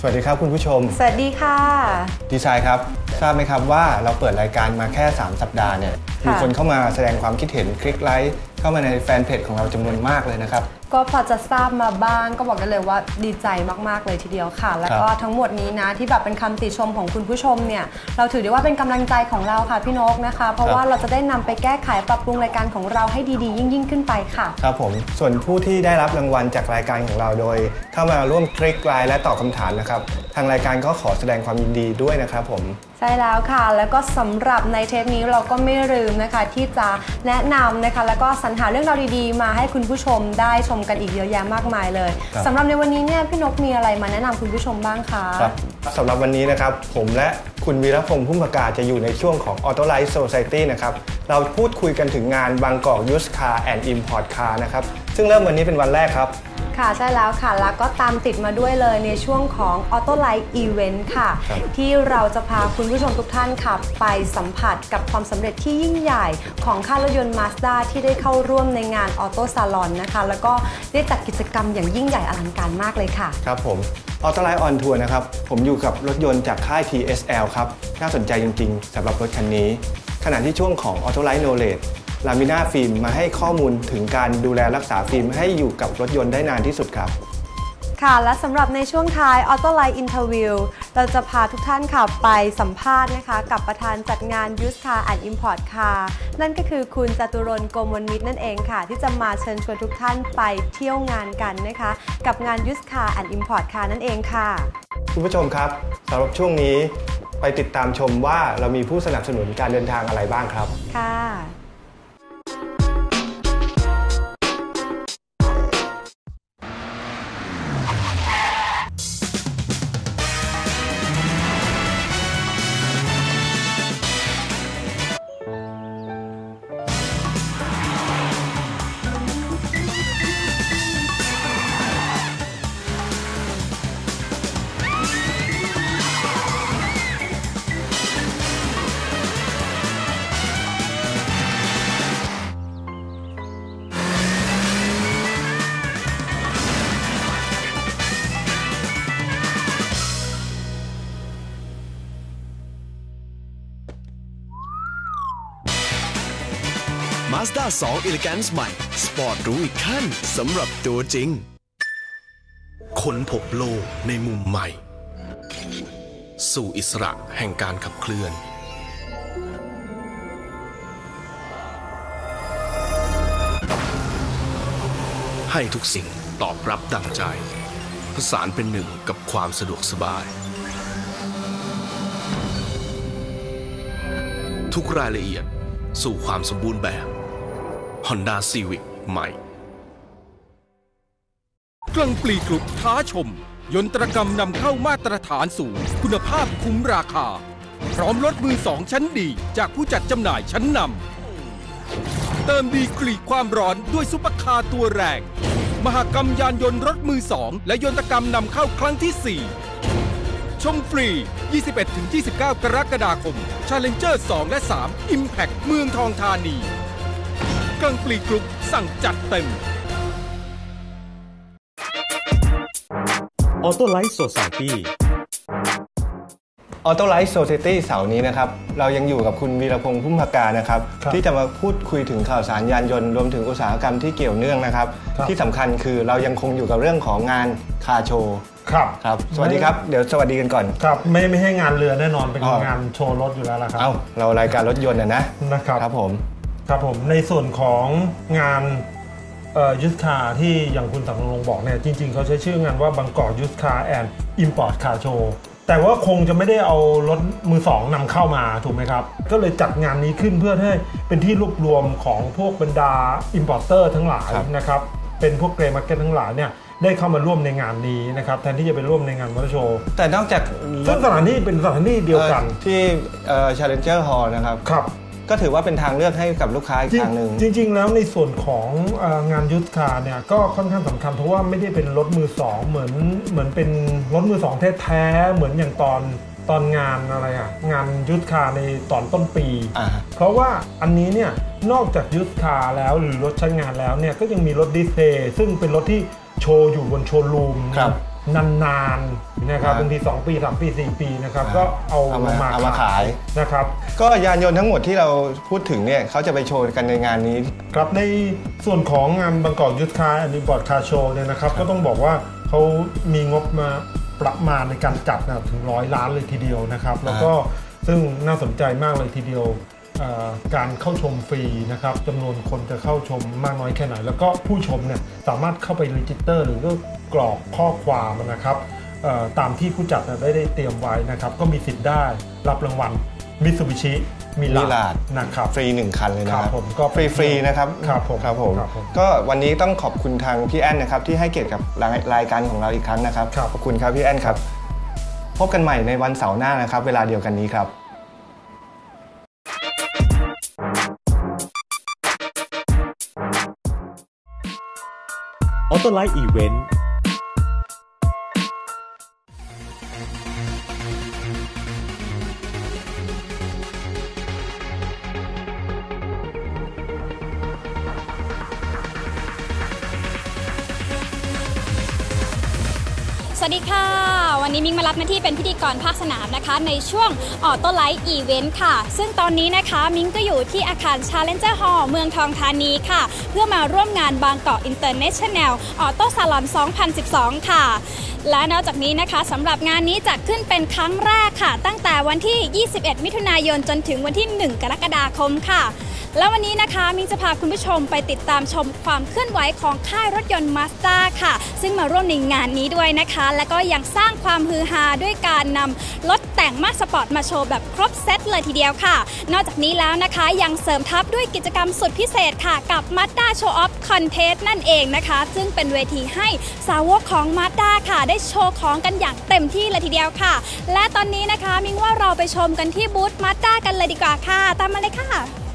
สวัสดีครับคุณผู้ชม สวัสดีค่ะ ดีไซน์ครับ ทราบไหมครับว่าเราเปิดรายการมาแค่ 3 สัปดาห์เนี่ยมีคนเข้ามาแสดงความคิดเห็นคลิกไลค์เข้ามาในแฟนเพจของเราจำนวนมากเลยนะครับก็พอจะทราบมาบ้างก็บอกกันเลยว่าดีใจมากๆเลยทีเดียวค่ะ แล้วก็ทั้งหมดนี้นะที่แบบเป็นคำติชมของคุณผู้ชมเนี่ยเราถือได้ว่าเป็นกำลังใจของเราค่ะพี่นกนะคะ เพราะว่าเราจะได้นำไปแก้ไขปรับปรุงรายการของเราให้ดีๆยิ่งยิ่งๆขึ้นไปค่ะครับผมส่วนผู้ที่ได้รับรางวัลจากรายการของเราโดย เข้ามาร่วมคลิกไลค์และตอบคำถามนะครับทางรายการก็ขอแสดงความยินดีด้วยนะครับผมใช่แล้วค่ะ แล้วก็สำหรับในเทปนี้เราก็ไม่ลืมนะคะ ที่จะแนะนำนะคะ แล้วก็สรรหาเรื่องราวดีๆ มาให้คุณผู้ชมได้ชมกันอีกเยอะแยะมากมายเลยครับ สำหรับในวันนี้เนี่ยพี่นกมีอะไรมาแนะนำคุณผู้ชมบ้างคะ ครับสำหรับวันนี้นะครับ ผมและคุณวีรพงษ์พุ่มประกาศจะอยู่ในช่วงของ Auto Life Society นะครับ เราพูดคุยกันถึงงานบางกอก Used Car and Import Car นะครับ ซึ่งเริ่มวันนี้เป็นวันแรกครับ ค่ะใช่แล้วค่ะ แล้วก็ตามติดมาด้วยเลยในช่วงของ Auto Life Event ค่ะครับที่เราจะพาคุณผู้ชมทุกท่านค่ะ ไปสัมผัสกับความสำเร็จที่ยิ่งใหญ่ของค่ายรถยนต์ Mazda ที่ได้เข้าร่วมในงาน Auto Salon นะคะ แล้วก็ได้จัดกิจกรรมอย่างยิ่งใหญ่อลังการมากเลยค่ะ ครับผม Auto Life on Tour นะครับ ผมอยู่กับรถยนต์จากค่าย TSL ครับ น่าสนใจจริง ๆสำหรับรถคันนี้ ขณะที่ช่วงของ Auto Life Knowledge ลามิน่าฟิล์มมาให้ข้อมูลถึงการดูแลรักษาฟิล์มให้อยู่กับรถยนต์ได้นานที่สุดครับ ค่ะ และสำหรับในช่วงท้าย Auto Life Interview เราจะพาทุกท่านค่ะไปสัมภาษณ์นะคะ กับประธานจัดงาน Used Car and Import Car นั่นก็คือคุณจตุรนต์โกมลมิตรนั่นเองค่ะ ที่จะมาเชิญชวนทุกท่านไปเที่ยวงานกันนะคะ กับงาน Used Car and Import Car นั่นเองค่ะคุณผู้ชมครับสำหรับช่วงนี้ไปติดตามชมว่าเรามีผู้สนับสนุนการเดินทางอะไรบ้างครับ ค่ะ Mazda 2 Elegance ใหม่ สปอร์ตรู้อีกขั้นสำหรับตัวจริง คนพบโลกในมุมใหม่ สู่อิสระแห่งการขับเคลื่อนให้ทุกสิ่งตอบรับดังใจผสานเป็นหนึ่งกับความสะดวกสบาย ทุกรายละเอียดสู่ความสมบูรณ์แบบ Honda Civic ใหม่ กลังปลีกลุกท้าชม ยนตรกรรมนำเข้ามาตรฐานสูง คุณภาพคุ้มราคา พร้อมรถมือสองชั้นดี จากผู้จัดจำหน่ายชั้นนำเติมดีกรีความร้อนด้วยซุปเปอร์คาร์ตัวแรง มหกรรมยานยนต์รถมือสองและยนตรกรรมนำเข้าครั้งที่ 4ชมฟรี 21-29 กรกฎาคม Challenger 2 และ 3 Impact เมืองทองธานี กลังปลีกลุกสั่งจัดเต็ม ออโต้ไลท์โซซ i ตี้ Auto Life Society เสาร์นี้นะครับ เรายังอยู่กับคุณวีรพงษ์พุ่มพกานะครับ ครับที่จะมาพูดคุยถึงข่าวสารยานยนต์รวมถึงอุตสาหกรรมที่เกี่ยวเนื่องนะครับ ครับ ที่สำคัญคือเรายังคงอยู่กับเรื่องของงานคาโชว์ครับครับ สวัสดีครับ เดี๋ยวสวัสดีกันก่อน ครับไม่ไม่ให้งานเรือแน่นอนเป็นอ๋อ งานโชว์รถอยู่แล้วละครับเอ้าเรารายการรถยนต์นะนะนะครับ ครับผม ครับผมในส่วนของงานยูสคาที่อย่างคุณสังลงบอกเนี่ยจริง ๆเขาใช้ชื่องานว่าบางกอกยูสคาแอนด์อิมพอร์ตคาโชแต่ว่าคงจะไม่ได้เอารถมือสองนำเข้ามาถูกไหมครับ ก็เลยจัดงานนี้ขึ้นเพื่อให้เป็นที่รวบรวมของพวกบรรดาอิมพอร์เตอร์ทั้งหลายครับนะครับ เป็นพวกเกรย์มาร์เก็ตทั้งหลายเนี่ยได้เข้ามาร่วมในงานนี้นะครับแทนที่จะไปร่วมในงานมอเตอร์โชว์ แต่นอกจากซึ่งสถานที่เป็นสถานที่เดียวกันเอ่อที่เอ่อ Challenger Hall นะครับครับ ก็ถือว่าเป็นทางเลือกให้กับลูกค้าอีกจริงทางหนึ่ง จริง ๆ แล้วในส่วนของเอ่องานยุทธคาร์เนี่ยก็ค่อนข้างสำคัญเพราะว่าไม่ได้เป็นรถมือสองเหมือนเหมือนเป็นรถมือสองแท้ๆเหมือนอย่างตอนตอนงานอะไรอะงานยุทธคาร์ในตอนต้นปี อ่าเพราะว่าอันนี้เนี่ยนอกจากยุทธคาร์แล้วหรือรถใช้งานแล้วเนี่ยก็ยังมีรถดิสเพลย์ซึ่งเป็นรถที่โชว์อยู่บนโชว์รูมครับ นานๆนะครับครับบางที2ปี 3 ปี 4 ปีนะครับครับก็เอาเอามามาเอามาขายนะครับ ก็ยานยนต์ทั้งหมดที่เราพูดถึงเนี่ยเขาจะไปโชว์กันในงานนี้ ครับในส่วนของงานบางกอกยุทธคาร์แอนด์บอร์ดคาร์โชว์เนี่ยนะครับ ก็ต้องบอกว่าเขามีงบมาประมาณในการจัดนะถึงร้อยล้านเลยทีเดียวนะครับ แล้วก็ซึ่งน่าสนใจมากเลยทีเดียวเอ่อ การเข้าชมฟรีนะครับจำนวนคนจะเข้าชมมากน้อยแค่ไหน แล้วก็ผู้ชมเนี่ยสามารถเข้าไปรีจิสเตอร์ หรือก็กรอกข้อความนะครับเอ่อตามที่ผู้จัดน่ะได้ได้เตรียมไว้นะครับ ก็มีสิทธิ์ได้รับรางวัลมิตซูบิชิมิมิลาลาดนะครับฟรีหนึ่งคันเลยนะคครัรับบผมก็ฟรีฟรีๆนะครับครับผมครับผมครับผมก็วันนี้ต้องขอบคุณทางพี่แอนนะครับที่ให้เกียรติกับรายรายการของเราอีกครั้งนะครับครับขอบคุณครับพี่แอนครับ พบกันใหม่ในวันเสาร์หน้านะครับ เวลาเดียวกันนี้ครับ ออ รับหน้าที่เป็นพิธีกรภาคสนามนะคะ ในช่วงออโต้ไลท์อีเวนต์ค่ะ ซึ่งตอนนี้นะคะมิ้งก็อยู่ที่อาคาร Challenger Hall เมืองทองธานีค่ะ เพื่อมาร่วมงานบางกอกอินเตอร์เนชั่นแนลออโต้ซาลอน 2012 ค่ะ และนอกจากนี้นะคะสำหรับงานนี้จะขึ้นเป็นครั้งแรกค่ะ ตั้งแต่วันที่ 21 มิถุนายนจนถึงวันที่ 1 กรกฎาคมค่ะ แล้ววันนี้นะคะมิ้งจะพาคุณผู้ชมไปติดตามชมความเคลื่อนไหวของค่ายรถยนต์มาสด้าค่ะ ซึ่งมาร่วมในงานนี้ด้วยนะคะ และก็ยังสร้างความฮือฮาด้วยการนำรถแต่งมาสปอร์ตมาโชว์แบบครบเซตเลยทีเดียวค่ะ นอกจากนี้แล้วนะคะยังเสริมทับด้วยกิจกรรมสุดพิเศษค่ะ กับ Mazda Show Off Contest นั่นเองนะคะ ซึ่งเป็นเวทีให้สาวกของ Mazda ค่ะ ได้โชว์ของกันอย่างเต็มที่เลยทีเดียวค่ะ และตอนนี้นะคะ มิ้งว่าเราไปชมกันที่บูธ Mazda กันเลยดีกว่าค่ะ ตามมาเลยค่ะ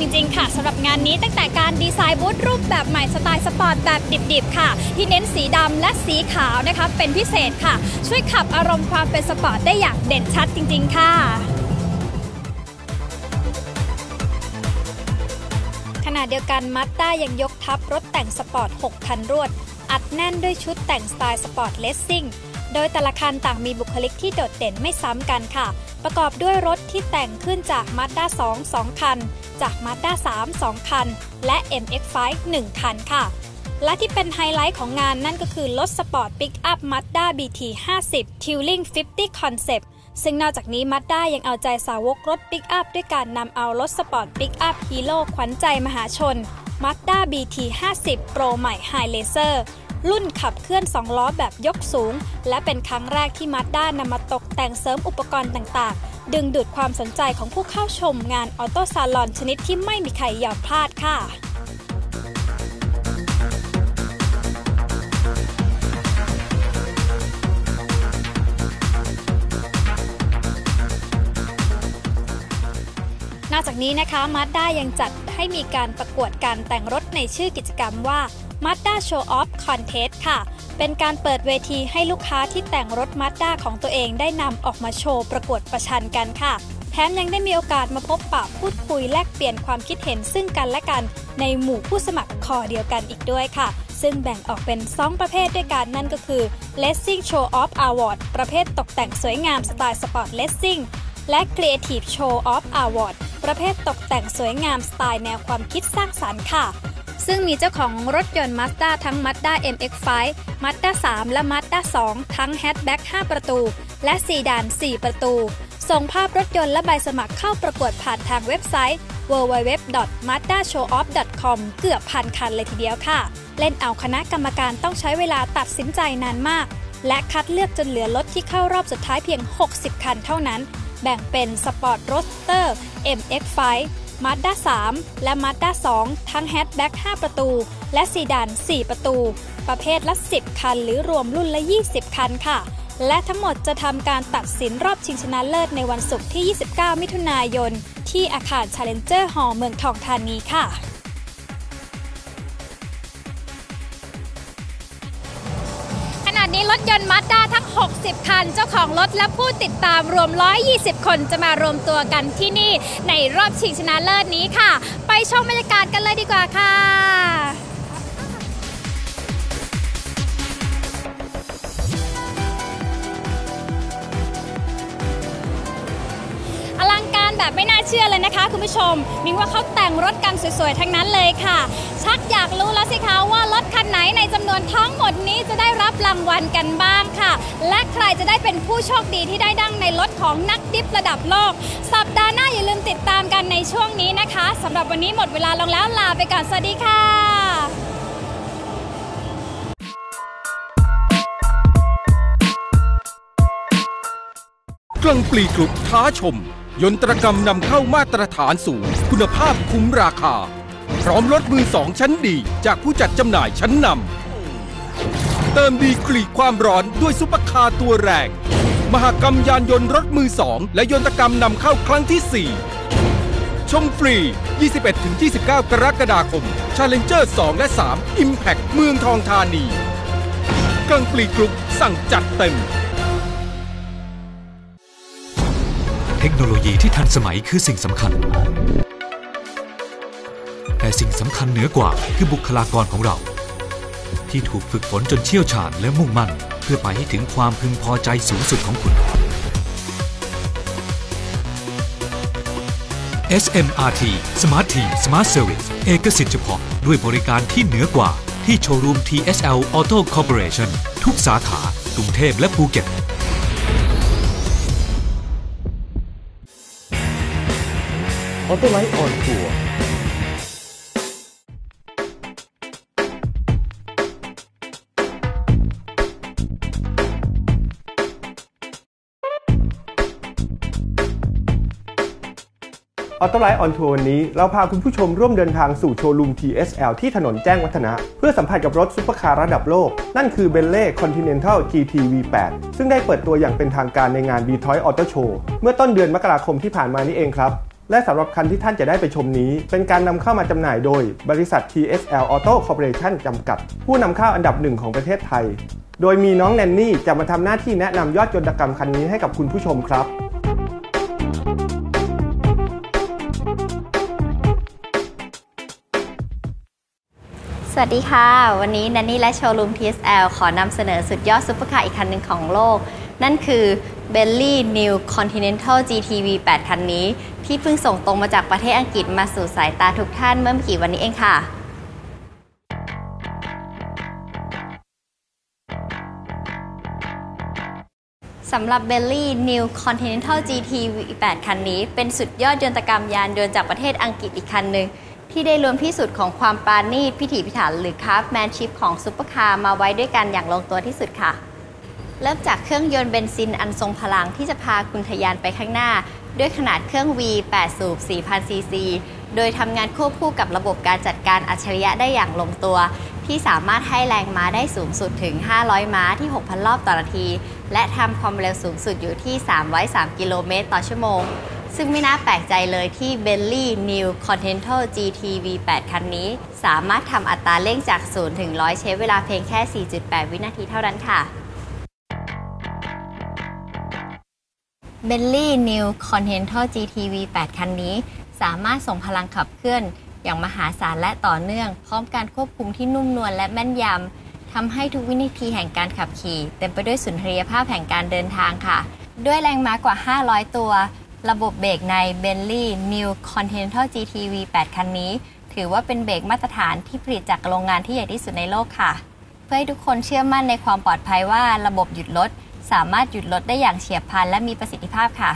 จริง ๆ ค่ะสำหรับงานนี้ตั้งแต่การดีไซน์บูธรูปแบบใหม่สไตล์สปอร์ตแบบดิบๆ ค่ะ ที่เน้นสีดำและสีขาวนะคะ เป็นพิเศษค่ะ ช่วยขับอารมณ์ความเป็นสปอร์ตได้อย่างเด่นชัดจริง ๆ ค่ะขณะเดียวกันมั z ด้ายังยกทัพรถแต่งสปอร์ต 6 คันรวด อัดแน่นด้วยชุดแต่งสไตล์สปอร์ตเลสซิ่ง โดยแต่ละคันต่างมีบุคลิกที่โดดเด่นไม่ซ้ำกันค่ะ ประกอบด้วยรถที่แต่งขึ้นจาก Mazda 2 2 คัน จาก Mazda 3 2 คัน และ MX-5 1 คันค่ะ และที่เป็นไฮไลท์ของงานนั่นก็คือรถสปอร์ตปิกอัพ Mazda BT 50 Touring 50 Concept ซึ่งนอกจากนี้ Mazda ยังเอาใจสาวกรถปิกอัพด้วยการนำเอารถสปอร์ตปิกอัพฮีโร่ขวัญใจมหาชน Mazda BT 50 Pro ใหม่ High Laser รุ่นขับเคลื่อน 2 ล้อแบบยกสูง และเป็นครั้งแรกที่ Mazda นำมาตกแต่งเสริมอุปกรณ์ต่างๆ ดึงดูดความสนใจของผู้เข้าชมงานออโต้ซาลอนชนิดที่ไม่มีใครยอมพลาดค่ะนอกจากนี้นะคะ Mazda ยังจัดให้มีการประกวดการแต่งรถในชื่อกิจกรรมว่า Mazda Show Off Contest ค่ะ เป็นการเปิดเวทีให้ลูกค้าที่แต่งรถ Mazda ของตัวเองได้นำออกมาโชว์ประกวดประชันกันค่ะ แถมยังได้มีโอกาสมาพบปะพูดคุยแลกเปลี่ยนความคิดเห็นซึ่งกันและกัน ในหมู่ผู้สมัครคอเดียวกันอีกด้วยค่ะ ซึ่งแบ่งออกเป็น 2 ประเภทด้วยกันนั่นก็คือ Racing Show Off Award ประเภทตกแต่งสวยงามสไตล์สปอร์ตเลสซิ่งและ Creative Show Off Award ประเภทตกแต่งสวยงามสไตล์แนวความคิดสร้างสรรค์ค่ะ ซึ่งมีเจ้าของรถยนต์ Mazda ทั้ง Mazda MX-5 Mazda 3 และ Mazda 2 ทั้ง Hatchback 5ประตู และซีดาน 4 ประตู ส่งภาพรถยนต์และใบสมัครเข้าประกวดผ่านทางเว็บไซต์ www.mazdashowoff.com เกือบพันคันเลยทีเดียวค่ะ เล่นเอาคณะกรรมการต้องใช้เวลาตัดสินใจนานมาก และคัดเลือกจนเหลือรถที่เข้ารอบสุดท้ายเพียง 60 คันเท่านั้น แบ่งเป็นสปอร์ตโรสเตอร์ MX-5 Mazda 3 และ Mazda 2 ทั้งแฮชแบ็ก5 ประตู และซีดาน 4 ประตู ประเภทละ 10 คัน หรือรวมรุ่นละ 20 คันค่ะ และทั้งหมดจะทำการตัดสินรอบชิงชนะเลิศในวันศุกร์ที่ 29 มิถุนายน ที่อาคาร Challenger Hall เมืองทองธานีค่ะ นี้รถยนต์มาสด้าทั้ง 60 คัน เจ้าของรถและผู้ติดตามรวม 120 คนจะมารวมตัวกันที่นี่ในรอบชิงชนะเลิศนี้ค่ะ ไปชมบรรยากาศกันเลยดีกว่าค่ะ อลังการแบบไม่น่าเชื่อเลยนะคะ คุณผู้ชม มิงว่าเขาแต่งรถกันสวยๆ ทั้งนั้นเลยค่ะ ชักอยากรู้แล้วสิคะว่า ถคันไหนในจำนวนทั้งหมดนี้จะได้รับรางวัลกันบ้างค่ะ และใครจะได้เป็นผู้โชคดีที่ได้ดังในรถของนักดิฟระดับโลก สัปดาห์หน้าอย่าลืมติดตามกันในช่วงนี้นะคะสำหรับวันนี้หมดเวลาลงแล้วลาไปก่อนสวัสดีค่ะกลังปลีกรุ๊ปท้าชม ยนตรกรรมนำเข้ามาตรฐานสูง คุณภาพคุ้มราคา พร้อมรถมือสองชั้นดีจากผู้จัดจำหน่ายชั้นนำ เติมดีกรีความร้อนด้วยซุปเปอร์คาร์ตัวแรง มหกรรมยานยนต์รถมือสองและยนตกรรมนำเข้าครั้งที่ 4 ชมฟรี 21-29 กรกฎาคม Challenger 2 และ 3 Impact เมืองทองธานีกลังปลีกรุ๊ปสั่งจัดเต็มเทคโนโลยีที่ทันสมัยคือสิ่งสำคัญ สิ่งสำคัญเหนือกว่าคือบุคลากรของเรา ที่ถูกฝึกฝนจนเชี่ยวชาญและมุ่งมั่น เพื่อไปให้ถึงความพึงพอใจสูงสุดของคุณ SMRT Smart Team Smart Service เอกสิทธิ์เฉพาะ ด้วยบริการที่เหนือกว่าที่โชว์รูม TSL Auto Corporation ทุกสาขากรุงเทพและภูเก็ตออโต้ไลท์ออนทัวร์ ออโตไลท์ออนทัวร์วันนี้ เราพาคุณผู้ชมร่วมเดินทางสู่โชว์รูม TSL ที่ถนนแจ้งวัฒนะ เพื่อสัมผัสกับรถซุปเปอร์คาร์ระดับโลก นั่นคือ b e n l e Continental GT V8 ซึ่งได้เปิดตัวอย่างเป็นทางการในงาน Detroit Auto Show เมื่อต้นเดือนมกราคมที่ผ่านมานี้เองครับและสำหรับคันที่ท่านจะได้ไปชมนี้ เป็นการนำเข้ามาจำหน่ายโดย บริษัท TSL Auto Corporation จำกัด ผู้นำเข้าอันดับหนึ่งของประเทศไทย โดยมีน้องแนนนี่จะมาทำหน้าที่แนะนำยอดยนตกรรมคันนี้ให้กับคุณผู้ชมครับ สวัสดีค่ะ วันนี้แนนนี่และโชว์รูม TSL ขอนำเสนอสุดยอดซุปเปอร์คาร์อีกคันหนึ่งของโลก นั่นคือ Bentley New Continental GT V8 คันนี้ ที่เพิ่งส่งตรงมาจากประเทศอังกฤษมาสู่สายตาทุกท่านเมื่อไม่กี่วันนี้เองค่ะสำหรับ Bentley New Continental GT V8 คันนี้ เป็นสุดยอดยนตกรรมยานยนต์จากประเทศอังกฤษอีกคันหนึ่ง ที่ได้รวมที่สุดของความปราณีตพิถีพิถันหรือ craftsmanship ของซุปเปอร์คาร์มาไว้ด้วยกันอย่างลงตัวที่สุดค่ะ เริ่มจากเครื่องยนต์เบนซินอันทรงพลังที่จะพาคุณทะยานไปข้างหน้า ด้วยขนาดเครื่อง V 8สูบ4,000ซีซีโดยทำงานควบคู่กับระบบการจัดการอัจฉริยะได้อย่างลงตัว ที่สามารถให้แรงม้าได้สูงสุดถึง 500 ม้าที่ 6,000 รอบต่อนาที และทำความเร็วสูงสุดอยู่ที่ 303 กิโลเมตรต่อชั่วโมง ซึ่งไม่น่าแปลกใจเลยที่ Bentley New Continental GT V8 คันนี้ สามารถทำอัตราเร่งจาก 0 ถึง 100 ใช้เวลาเพียงแค่ 4.8 วินาทีเท่านั้นค่ะ Bentley New Continental GT V8 คันนี้ สามารถส่งพลังขับเคลื่อนอย่างมหาศาลและต่อเนื่อง พร้อมการควบคุมที่นุ่มนวลและแม่นยำทำให้ทุกวินาทีแห่งการขับขี่ เต็มไปด้วยสุนทรียภาพแห่งการเดินทางค่ะ ด้วยแรงม้ากว่า 500 ตัว ระบบเบรกใน Bentley New Continental GT V8 คันนี้ ถือว่าเป็นเบรกมาตรฐานที่ผลิตจากโรงงานที่ใหญ่ที่สุดในโลกค่ะ เพื่อให้ทุกคนเชื่อมั่นในความปลอดภัยว่าระบบหยุดรถสามารถหยุดรถได้อย่างเฉียบพลันและมีประสิทธิภาพค่ะ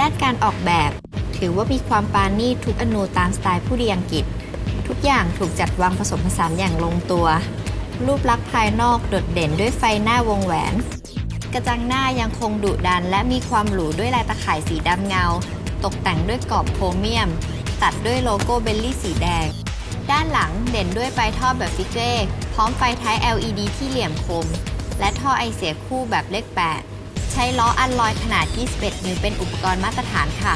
ด้านการออกแบบ ถือว่ามีความปราณีตทุกอนูตามสไตล์ผู้ดีอังกฤษ ทุกอย่างถูกจัดวางผสมผสานอย่างลงตัว รูปลักษณ์ภายนอกโดดเด่นด้วยไฟหน้าวงแหวน กระจังหน้ายังคงดุดัน และมีความหรูด้วยลายตะข่ายสีดำเงา ตกแต่งด้วยกรอบโครเมียม ตัดด้วยโลโก้เบลลี่สีแดง ด้านหลังเด่นด้วยปลายท่อแบบฟิกเกอร์พร้อมไฟท้าย LED ที่เหลี่ยมคม และท่อไอเสียคู่แบบเลข8ใช้ล้ออัลลอยขนาด 21 นิ้วเป็นอุปกรณ์มาตรฐานค่ะ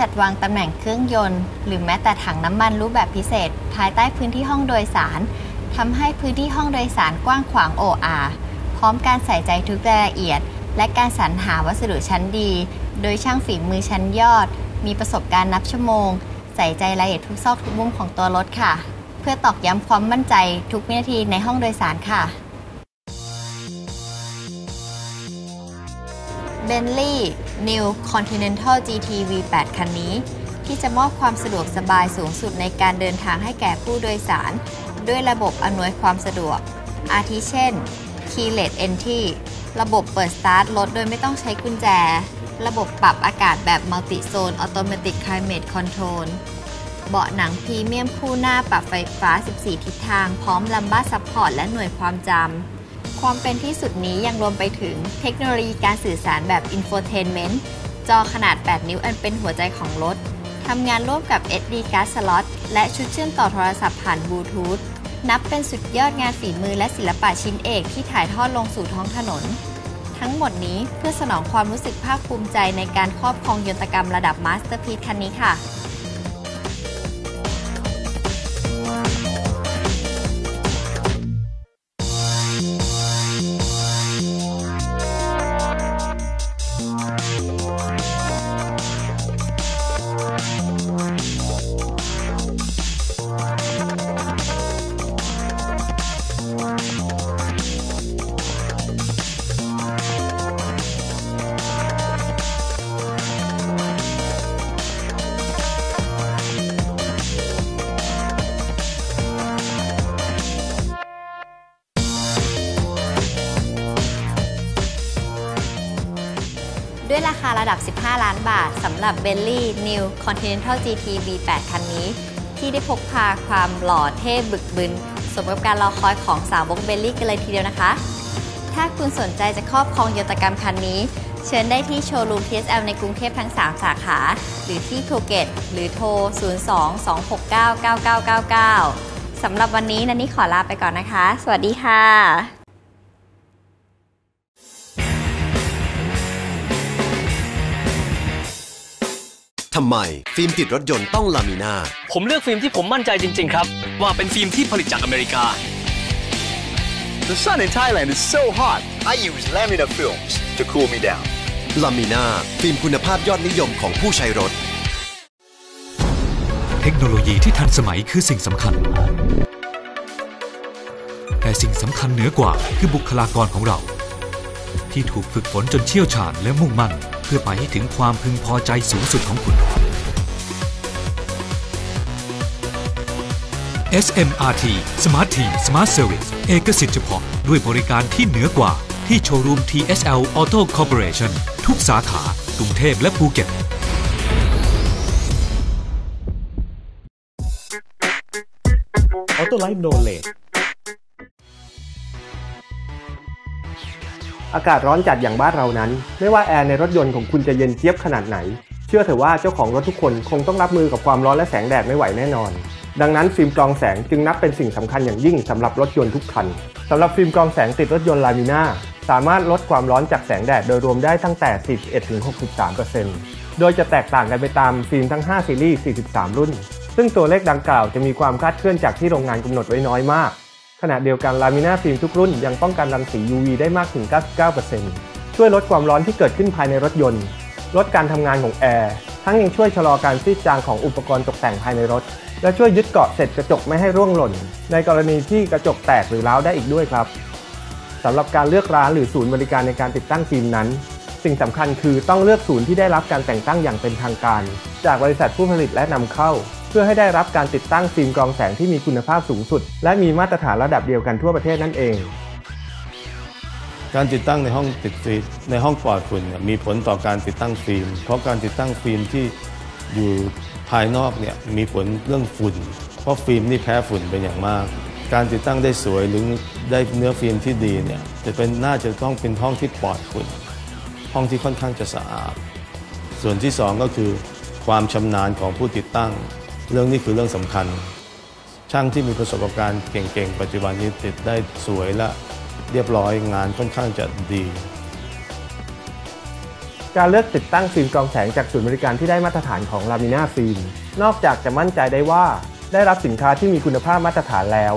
จัดวางตำแหน่งเครื่องยนต์ หรือแม้แต่ถังน้ำมันรูปแบบพิเศษ ภายใต้พื้นที่ห้องโดยสารทำให้พื้นที่ห้องโดยสารกว้างขวางโอ้อาพร้อมการใส่ใจทุกรายละเอียด และการสรรหาวัสดุชั้นดี โดยช่างฝีมือชั้นยอด มีประสบการณ์นับชั่วโมง ใส่ใจรายละเอียดทุกซอกทุกมุมของตัวรถค่ะ เพื่อตอกย้ำความมั่นใจทุกวินาทีในห้องโดยสารค่ะ Bentley New Continental GT V8 คันนี้ ที่จะมอบความสะดวกสบายสูงสุดในการเดินทางให้แก่ผู้โดยสาร ด้วยระบบอำนวยความสะดวก อาทิเช่น Keyless Entry ระบบเปิดสตาร์ทรถโดยไม่ต้องใช้กุญแจ ระบบปรับอากาศแบบ Multi Zone Automatic Climate Control เบาะหนังพรีเมียมคู่หน้าปรับไฟฟ้า 14 ทิศทาง พร้อมลัมบ้าซัพพอร์ตและหน่วยความจำ ความเป็นที่สุดนี้ยังรวมไปถึงเทคโนโลยีการสื่อสารแบบ Infotainment จอขนาด 8 นิ้วอันเป็นหัวใจของรถทำงานร่วมกับ SD card slot และชุดเชื่อมต่อโทรศัพท์ผ่านบลูทูธนับเป็นสุดยอดงานฝีมือและศิลปะชิ้นเอกที่ถ่ายทอดลงสู่ท้องถนน ทั้งหมดนี้เพื่อสนองความรู้สึกภาคภูมิใจในการครอบครองยนตกรรมระดับมาสเตอร์พี e คันนี้ค่ะ หรับ Bentley New Continental GT V8 คันนี้ ที่ได้พกพาความหล่อเท่บึกบึน สมกับการรอคอยของสาวกเบลลี่กันเลยทีเดียวนะคะ ถ้าคุณสนใจจะครอบครองยนตกรรมคันนี้ เชิญได้ที่โชว์รูม TSL ในกรุงเทพทั้ง 3 สาขา หรือที่ภูเกตหรือโทร 02-269-9999 สำหรับวันนี้นันนี่ขอลาไปก่อนนะคะ สวัสดีค่ะ ทำไม ฟิล์มติดรถยนต์ต้องลามิน่า ผมเลือกฟิล์มที่ผมมั่นใจจริง ๆ ครับ ว่าเป็นฟิล์มที่ผลิตจากอเมริกา The sun in Thailand is so hot. I use Lamina films to cool me down. ลามิน่าฟิล์มคุณภาพยอดนิยมของผู้ใช้รถ เทคโนโลยีที่ทันสมัยคือสิ่งสำคัญ แต่สิ่งสำคัญเหนือกว่าคือบุคลากรของเรา ที่ถูกฝึกฝนจนเชี่ยวชาญและมุ่งมั่น เพื่อไปให้ถึงความพึงพอใจสูงสุดของคุณ SMRT Smart Team Smart Service เอกสิทธิ์เฉพาะ ด้วยบริการที่เหนือกว่า ที่โชว์รูม TSL Auto Corporation ทุกสาขากรุงเทพและภูเก็ตออโอากาศร้อนจัดอย่างบ้านเรานั้น ไม่ว่าแอร์ในรถยนต์ของคุณจะเย็นเจี๊ยบขนาดไหน เชื่อเถอะว่าเจ้าของรถทุกคนคงต้องรับมือกับความร้อนและแสงแดดไม่ไหวแน่นอน ดังนั้นฟิล์มกรองแสงจึงนับเป็นสิ่งสำคัญอย่างยิ่งสำหรับรถยนต์ทุกคันสำหรับฟิล์มกรองแสงติดรถยนต์ลามิน่าสามารถลดความร้อนจากแสงแดดโดยรวมได้ตั้งแต่ 41-63%โดยจะแตกต่างกันไปตามฟิล์มทั้ง 5 ซีรีส์ 43 รุ่น ซึ่งตัวเลขดังกล่าวจะมีความคลาดเคลื่อนจากที่โรงงานกำหนดไว้น้อยมาก ขณะเดียวกันลามิน่าฟิล์มทุกรุ่นยังป้องกันรังสี UV ได้มากถึง 99%ช่วยลดความร้อนที่เกิดขึ้นภายในรถยนต์ ลดการทำงานของแอร์ทั้งยังช่วยชะลอการซีดจางของอุปกรณ์ตกแต่งภายในรถ และช่วยยึดเกาะเศษกระจกไม่ให้ร่วงหล่น ในกรณีที่กระจกแตกหรือร้าวได้อีกด้วยครับสำหรับการเลือกร้านหรือศูนย์บริการในการติดตั้งฟิล์มนั้น สิ่งสำคัญคือต้องเลือกศูนย์ที่ได้รับการแต่งตั้งอย่างเป็นทางการ จากบริษัทผู้ผลิตและนำเข้า เพื่อให้ได้รับการติดตั้งฟิล์มกรองแสงที่มีคุณภาพสูงสุด และมีมาตรฐานระดับเดียวกันทั่วประเทศนั่นเอง การติดตั้งในห้องติดฟิล์มในห้องปลอดฝุ่นเนี่ยมีผลต่อการติดตั้งฟิล์ม เพราะการติดตั้งฟิล์มที่อยู่ภายนอกเนี่ยมีผลเรื่องฝุ่น เพราะฟิล์มนี่แพ้ฝุ่นเป็นอย่างมาก การติดตั้งได้สวยหรือได้เนื้อฟิล์มที่ดีเนี่ยจะเป็นน่าจะต้องเป็นห้องที่ปลอดฝุ่น ห้องที่ค่อนข้างจะสะอาด ส่วนที่สองก็คือความชำนาญของผู้ติดตั้ง เรื่องนี้คือเรื่องสำคัญ ช่างที่มีประสบการณ์เก่งๆ ปัจจุบันนี้ติดได้สวยและเรียบร้อยงานค่อนข้างจะดี การเลือกติดตั้งฟิล์มกรองแสงจากศูนย์บริการที่ได้มาตรฐานของลามิน่าฟิล์มนอกจากจะมั่นใจได้ว่า ได้รับสินค้าที่มีคุณภาพมาตรฐานแล้ว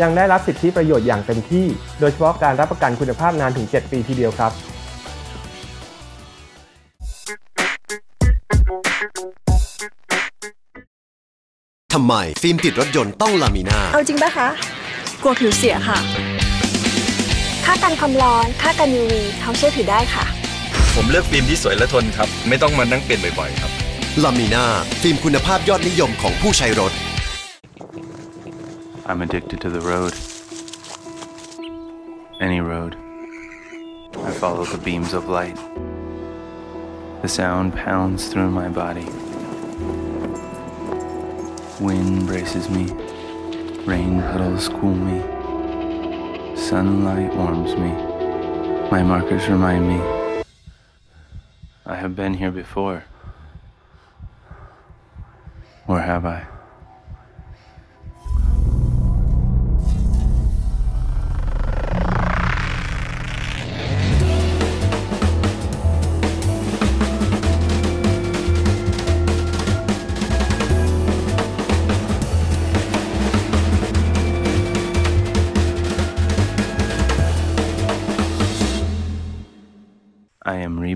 ยังได้รับสิทธิประโยชน์อย่างเต็มที่ โดยเฉพาะการรับประกันคุณภาพนานถึง 7 ปีทีเดียวครับ ทำไม ฟิล์มติดรถยนต์ต้องลามิน่า เอาจริงปะคะ กลัวผิวเสียค่ะ ค่ากันความร้อน ค่ากัน UV เขาเชื่อถือได้ค่ะ ผมเลือกฟิล์มที่สวยและทนครับ ไม่ต้องมานั่งเปลี่ยนบ่อยๆครับลามิน่าฟิล์มคุณภาพยอดนิยมของผู้ใช้รถ I'm addicted to the road. Any road. I follow the beams of light. The sound pounds through my body. Wind braces me. Rain puddles cool me. Sunlight warms me. My markers remind me. I have been here before. Or have I?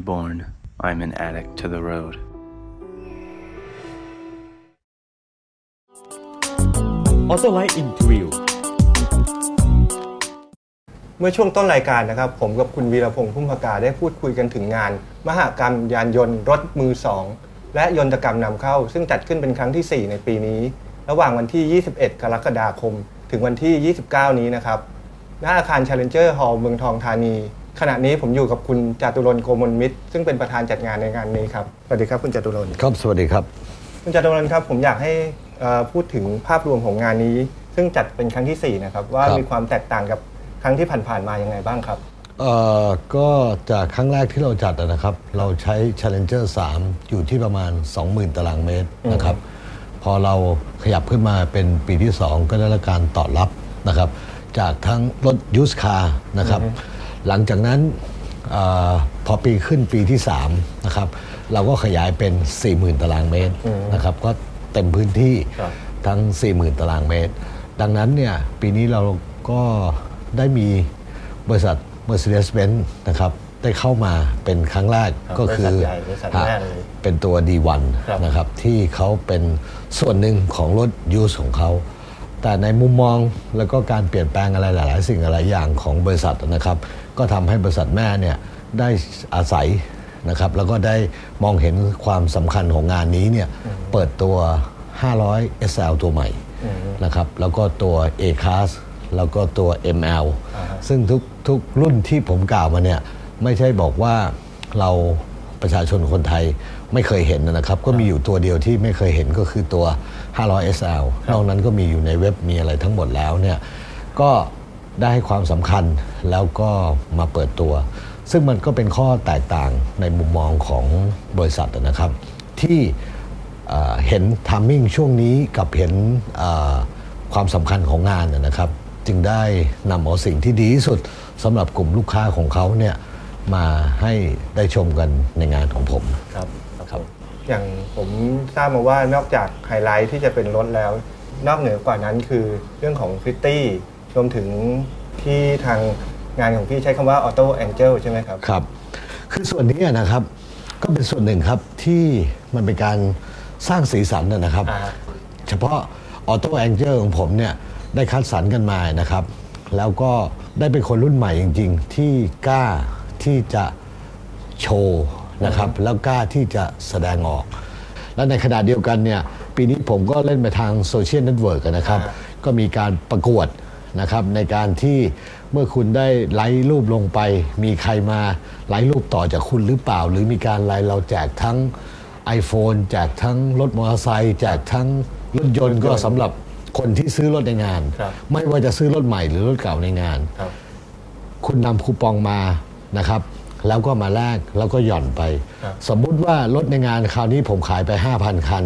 Reborn. I'm an addict to the road. Auto Light Interview เมื่อช่วงต้นรายการนะครับ ผมกับคุณวีรพงษ์พุ่มพกาได้พูดคุยกันถึงงาน มหกรรมยานยนต์รถมือสองและยนตกรรมนำเข้า ซึ่งจัดขึ้นเป็นครั้งที่ 4 ในปีนี้ ระหว่างวันที่ 21 กรกฎาคม ถึงวันที่ 29 นี้นะครับ ณอาคาร Challenger Hall เมืองทองธานี ขณะนี้ผมอยู่กับคุณจตุรนต์โกมลมิตร ซึ่งเป็นประธานจัดงานในงานนี้ครับสวัสดีครับคุณจตุรนต์ครับสวัสดีครับ คุณจตุรนต์ครับผมอยากให้เอ่อพูดถึงภาพรวมของงานนี้ ซึ่งจัดเป็นครั้งที่ 4 นะครับ ว่าครับมีความแตกต่างกับครั้งที่ผ่านๆมายังไงบ้างครับเอ่อก็จากครั้งแรกที่เราจัดอะนะครับ เราใช้ Challenger 3 อยู่ที่ประมาณ 20,000 ตารางเมตรนะครับ พอเราขยับขึ้นมาเป็นปีที่ 2 ก็ได้รับการตอบรับนะครับ จากทั้งรถยูสคาร์นะครับ หลังจากนั้นเออพอปีขึ้นปีที่3นะครับเราก็ขยายเป็น 40,000 ตารางเมตรนะครับก็เต็มพื้นที่ทั้ง 40,000 ตารางเมตร ดังนั้นเนี่ยปีนี้เราก็ได้มีบริษัท Mercedes-Benz นะครับได้เข้ามาเป็นครั้งแรกครับก็คือบริษัทใหญ่บริษัทแรกเลยเป็นตัว D1 ครับนะครับที่เขาเป็นส่วนหนึ่งของรถยูสของเขาแต่ในมุมมองแล้วก็การเปลี่ยนแปลงอะไรหลาย ๆ สิ่งหลายอย่างของบริษัทนะครับ ก็ทำให้บริษัทแม่เนี่ยได้อาศัยนะครับแล้วก็ได้มองเห็นความสำคัญของงานนี้เนี่ยเปิดตัว 500 SL ตัวใหม่นะครับแล้วก็ตัว A Class แล้วก็ตัว ML ซึ่งทุกทุกรุ่นที่ผมกล่าวมาเนี่ยไม่ใช่บอกว่าเราประชาชนคนไทยไม่เคยเห็นนะครับ ก็มีอยู่ตัวเดียวที่ไม่เคยเห็นก็คือตัว 500 SL นอกนั้นก็มีอยู่ในเว็บมีอะไรทั้งหมดแล้วเนี่ยก็ ได้ให้ความสำคัญแล้วก็มาเปิดตัว ซึ่งมันก็เป็นข้อแตกต่างในมุมมองของบริษัทนะครับ ที่เอ่อเห็นทามมิ่งช่วงนี้กับเห็นเอ่อความสำคัญของงานนะนะครับ จึงได้นำเอาสิ่งที่ดีที่สุดสำหรับกลุ่มลูกค้าของเขาเนี่ยมาให้ได้ชมกันในงานของผมครับครับ อย่างผมทราบมาว่านอกจากไฮไลท์ที่จะเป็นรถแล้ว นอกเหนือกว่านั้นคือเรื่องของฟิตตี้ รวมถึงที่ทางงานของพี่ใช้คำว่าออโต้แองเจิลใช่ไหมครับ ครับ คือส่วนนี้นะครับก็เป็นส่วนหนึ่งครับที่มันเป็นการสร้างสีสันนะนะครับเฉพาะออโต้แองเจิลของผมเนี่ยได้คัดสรรกันมานะครับ แล้วก็ได้เป็นคนรุ่นใหม่จริง ๆ ที่กล้าที่จะโชว์นะครับ แล้วกล้าที่จะแสดงออก และในขณะเดียวกันเนี่ยปีนี้ผมก็เล่นไปทางโซเชียลเน็ตเวิร์กนะครับ ก็มีการประกวด นะครับในการที่เมื่อคุณได้ไลค์รูปลงไป มีใครมาไลค์รูปต่อจากคุณหรือเปล่า หรือมีการไลค์เราแจกทั้ง iPhone แจกทั้งรถมอเตอร์ไซค์แจกทั้งรถยนต์ก็สำหรับคนที่ซื้อรถในงานครับไม่ว่าจะซื้อรถใหม่หรือรถเก่าในงานครับคุณนำคูปองมานะครับ แล้วก็มาแลกแล้วก็หย่อนไปครับสมมุติว่ารถในงานคราวนี้ผมขายไป 5,000 คัน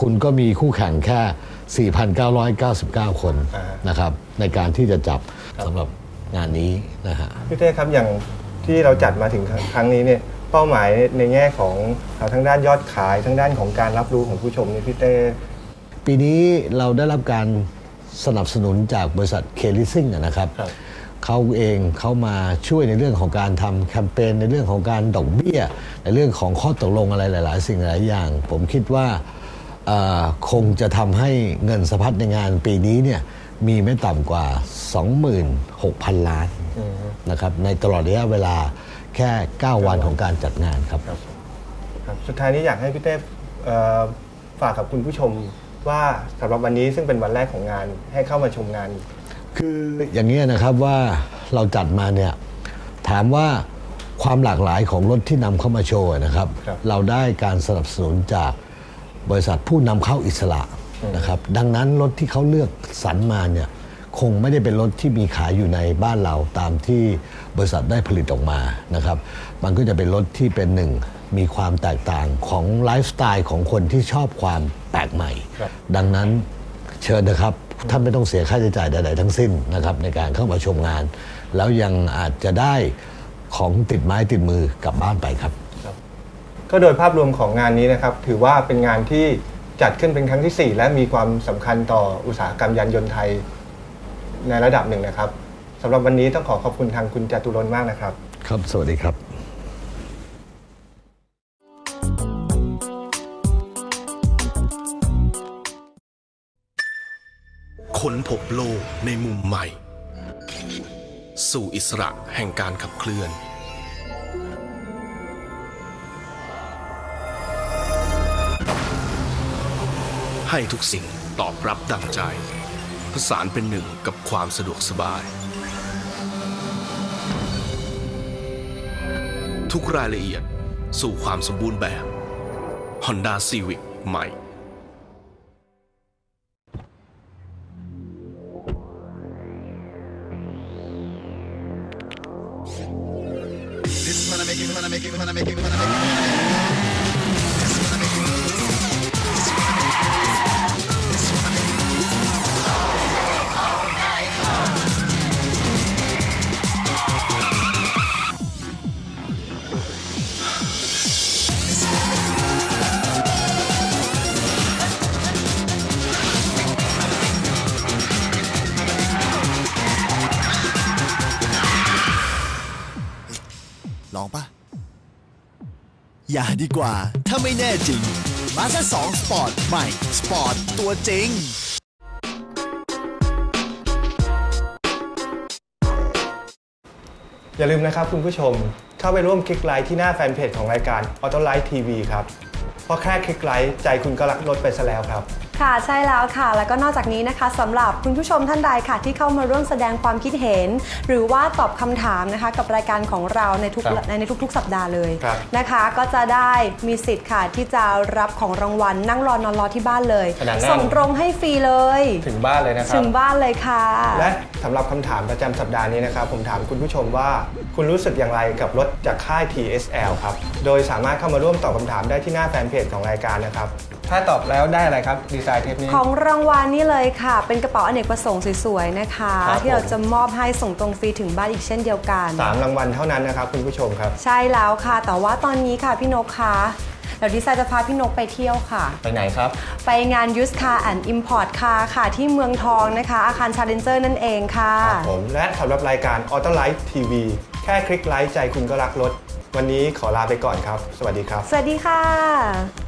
คุณก็มีคู่แข่งแค่ 4,999 คนนะครับในการที่จะจับสำหรับงานนี้นะฮะพี่เต้ครับอย่างที่เราจัดมาถึงครั้งนี้เนี่ยเป้าหมายในแง่ของเอาทั้งด้านยอดขายทั้งด้านของการรับรู้ของผู้ชมเนี่ยพี่เต้ปีนี้เราได้รับการสนับสนุนจากบริษัทเคลิซิ่งนะครับเขาเองเขามาช่วยในเรื่องของการทำแคมเปญในเรื่องของการดอกเบี้ย ในเรื่องของข้อตกลงอะไรหลาย ๆ สิ่งหลายอย่าง ผมคิดว่าเอ่อ คงจะทำให้เงินสะพัดในงานปีนี้เนี่ยมีไม่ต่ำกว่า 26,000 ล้านนะครับในตลอดระยะเวลาแค่ 9 วันของการจัดงานครับครับ สุดท้ายนี้อยากให้พี่เต้เอ่อฝากกับคุณผู้ชมว่าสำหรับวันนี้ซึ่งเป็นวันแรกของงานให้เข้ามาชมงาน คืออย่างนี้ยนะครับว่าเราจัดมาเนี่ยถามว่าความหลากหลายของรถที่นำเข้ามาโชว์นะครับครับเราได้การสนับสนุนจาก บริษัทผู้นำเข้าอิสระนะครับดังนั้นรถที่เขาเลือกสรรมาเนี่ยคงไม่ได้เป็นรถที่มีขายอยู่ในบ้านเราตามที่บริษัทได้ผลิตออกมานะครับ มันก็จะเป็นรถที่เป็นหนึ่งมีความแตกต่างของไลฟ์สไตล์ของคนที่ชอบความแปลกใหม่ครับดังนั้นเชิญนะครับท่านไม่ต้องเสียค่าใช้จ่ายใดๆทั้งสิ้นนะครับในการเข้ามาชมงาน แล้วยังอาจจะได้ของติดไม้ติดมือกลับบ้านไปครับ ก็โดยภาพรวมของงานนี้นะครับ ถือว่าเป็นงานที่จัดขึ้นเป็นครั้งที่ 4 และมีความสำคัญต่ออุตสาหกรรมยานยนต์ไทยในระดับหนึ่งนะครับสำหรับวันนี้ต้องขอขอบคุณทางคุณจตุรนต์มากนะครับ ครับ สวัสดีครับ ค้นพบโลกในมุมใหม่ สู่อิสระแห่งการขับเคลื่อน ให้ทุกสิ่งตอบรับดังใจ ผสานเป็นหนึ่งกับความสะดวกสบาย ทุกรายละเอียดสู่ความสมบูรณ์แบบ Honda Civic ใหม่ อย่าดีกว่า ถ้าไม่แน่จริง มาซะสองสปอร์ตใหม่ สปอร์ตตัวจริงอย่าลืมนะครับคุณผู้ชม เข้าไปร่วมคลิกไลค์ที่หน้าแฟนเพจของรายการ Auto Light TV ครับ เพราะแค่คลิกไลค์ใจคุณก็รักรถไปซะแล้วครับ ค่ะใช่แล้วค่ะ แล้วก็นอกจากนี้นะคะสำหรับคุณผู้ชมท่านใดค่ะ ที่เข้ามาร่วมแสดงความคิดเห็น หรือว่าตอบคำถามนะคะ กับรายการของเราในทุกครับในทุก ๆ สัปดาห์เลยครับนะคะ ก็จะได้มีสิทธิ์ค่ะที่จะรับของรางวัลนั่งรอนอนรอที่บ้านเลย ขนาดนั้น ส่งตรงให้ฟรีเลย ถึงบ้านเลยนะครัถึบงบ้านเลยค่ะ และสำหรับคำถามประจำสัปดาห์นี้นะครับ ผมถามคุณผู้ชมว่า คุณรู้สึกอย่างไรกับรถจากค่าย TSL ครับ โดยสามารถเข้ามาร่วมตอบคำถามได้ที่หน้าแฟนเพจของรายการนะครับ ถ้าตอบแล้วได้อะไรครับดีไซน์เทปนี้ ของรางวัลนี่เลยค่ะ เป็นกระเป๋าอเนกประสงค์สวยๆนะคะ ครับที่เราผม จะมอบให้ส่งตรงฟรีถึงบ้านอีกเช่นเดียวกัน สามรางวัลเท่านั้นนะครับคุณผู้ชมครับ ใช่แล้วค่ะ แต่ว่าตอนนี้ค่ะพี่นกคะเดี๋ยวดีไซน์จะพาพี่นกไปเที่ยวค่ะ ไปไหนครับ ไปงาน Used Car and Import Car ค่ะที่เมืองทองนะคะ อาคาร Challenger นั่นเองค่ะ ครับผมและสำหรับรายการ Auto Life TV แค่คลิกไลค์ใจคุณก็รักรถ วันนี้ขอลาไปก่อนครับ สวัสดีครับ สวัสดีค่ะ